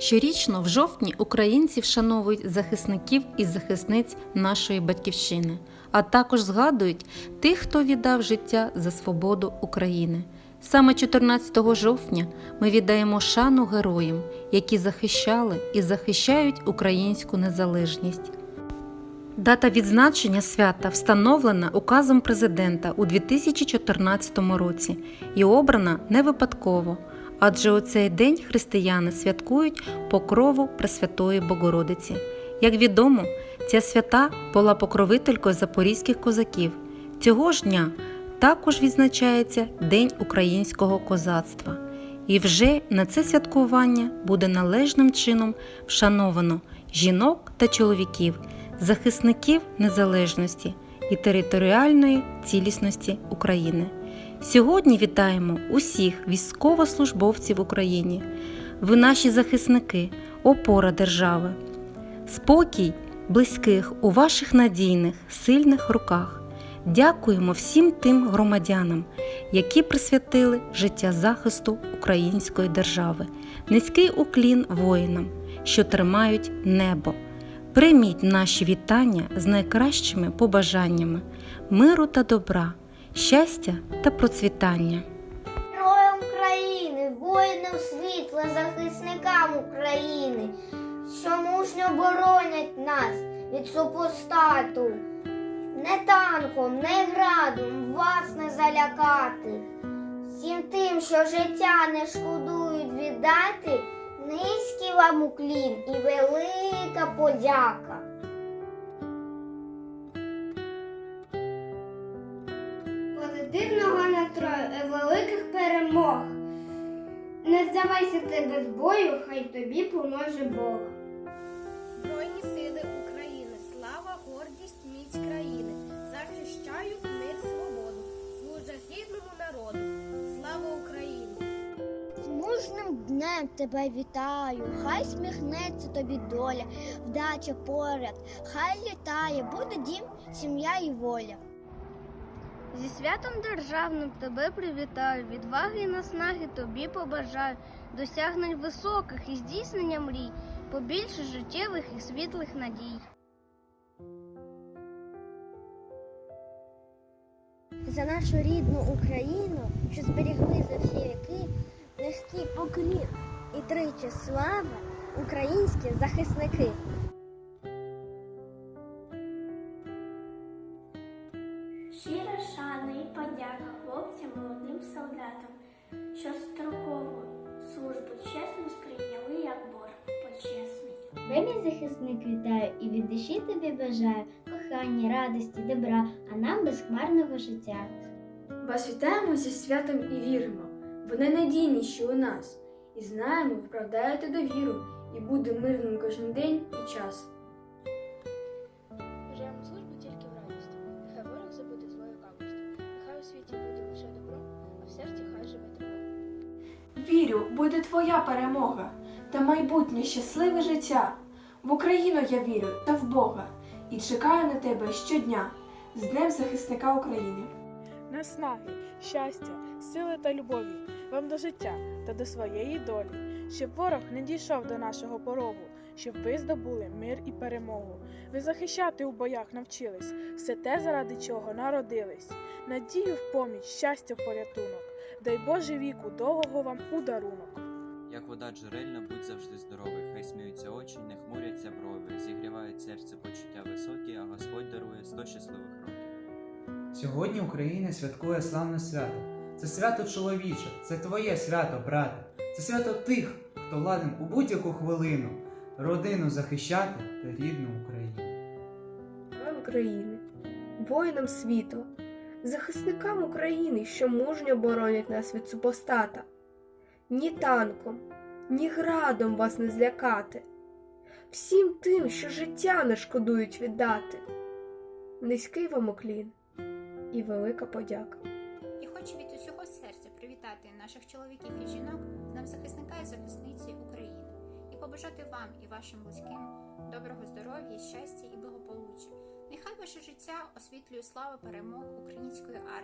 Щорічно в жовтні українці вшановують захисників і захисниць нашої батьківщини, а також згадують тих, хто віддав життя за свободу України. Саме 14 жовтня ми віддаємо шану героям, які захищали і захищають українську незалежність. Дата відзначення свята встановлена указом президента у 2014 році і обрана не випадково, адже у цей день християни святкують покрову Пресвятої Богородиці. Як відомо, ця свята була покровителькою запорізьких козаків. Цього ж дня також відзначається День українського козацтва. І вже на це святкування буде належним чином вшановано жінок та чоловіків, захисників незалежності і територіальної цілісності України. Сьогодні вітаємо усіх військовослужбовців в Україні. Ви наші захисники, опора держави. Спокій близьких у ваших надійних, сильних руках. Дякуємо всім тим громадянам, які присвятили життя захисту української держави. Низький уклін воїнам, що тримають небо. Прийміть наші вітання з найкращими побажаннями миру та добра, щастя та процвітання. Героям України, воїнам світла, захисникам України, що мужньо боронять нас від супостату. Не танком, не градом вас не залякати. Всім тим, що життя не шкодують віддати, низький вам уклін і велика подяка. Здавайся ти без бою, хай тобі поможе Бог. Збройні сили України, слава, гордість, міць країни, захищають мир, свободу, служать рідному народу. Слава Україні! З мужним днем тебе вітаю, хай сміхнеться тобі доля, вдача поряд, хай літає, буде дім, сім'я і воля. Зі святом державним тебе привітаю, відваги і наснаги тобі побажаю, досягнень високих і здійснення мрій, побільше життєвих і світлих надій. За нашу рідну Україну, що зберігли за всі віки, низький поклін і тричі слава українські захисники. Щира шана і подяка хлопцям молодим солдатам, що строкову службу чесно сприйняли як борг почесний. Тебе, мій захисник, вітаю і від душі тобі бажаю кохання, радості, добра, а нам безхмарного життя. Вас вітаємо зі святом і віримо. Ви найнадійніші у нас, і знаємо, вправдаєте довіру, і буде мирним кожен день і час. Вірю, буде твоя перемога та майбутнє щасливе життя. В Україну я вірю та в Бога і чекаю на тебе щодня з Днем захисника України. наснаги, щастя, сили та любові вам до життя та до своєї долі, щоб ворог не дійшов до нашого порогу, щоб ви здобули мир і перемогу. Ви захищати у боях навчились, все те, заради чого народились. Надію в поміч, щастя в порятунок. Дай Боже віку довгого вам у дарунок. Як вода джерельна, будь завжди здоровий, хай сміються очі, не хмуряться брови, зігрівають серце почуття високі, а Господь дарує сто щасливих років. Сьогодні Україна святкує славне свято. Це свято чоловіче, це твоє свято, брате. Це свято тих, хто ладен у будь-яку хвилину родину захищати та рідну Україну. України, воїнам світу, захисникам України, що мужньо боронять нас від супостата. Ні танком, ні градом вас не злякати, всім тим, що життя не шкодують віддати. Низький вам уклін і велика подяка. І хочу від усього серця привітати наших чоловіків і жінок Днем захисника і захисниці України і побажати вам і вашим близьким доброго здоров'я, щастя і благополуччя. Нехай ваше життя освітлює слава перемог української армії.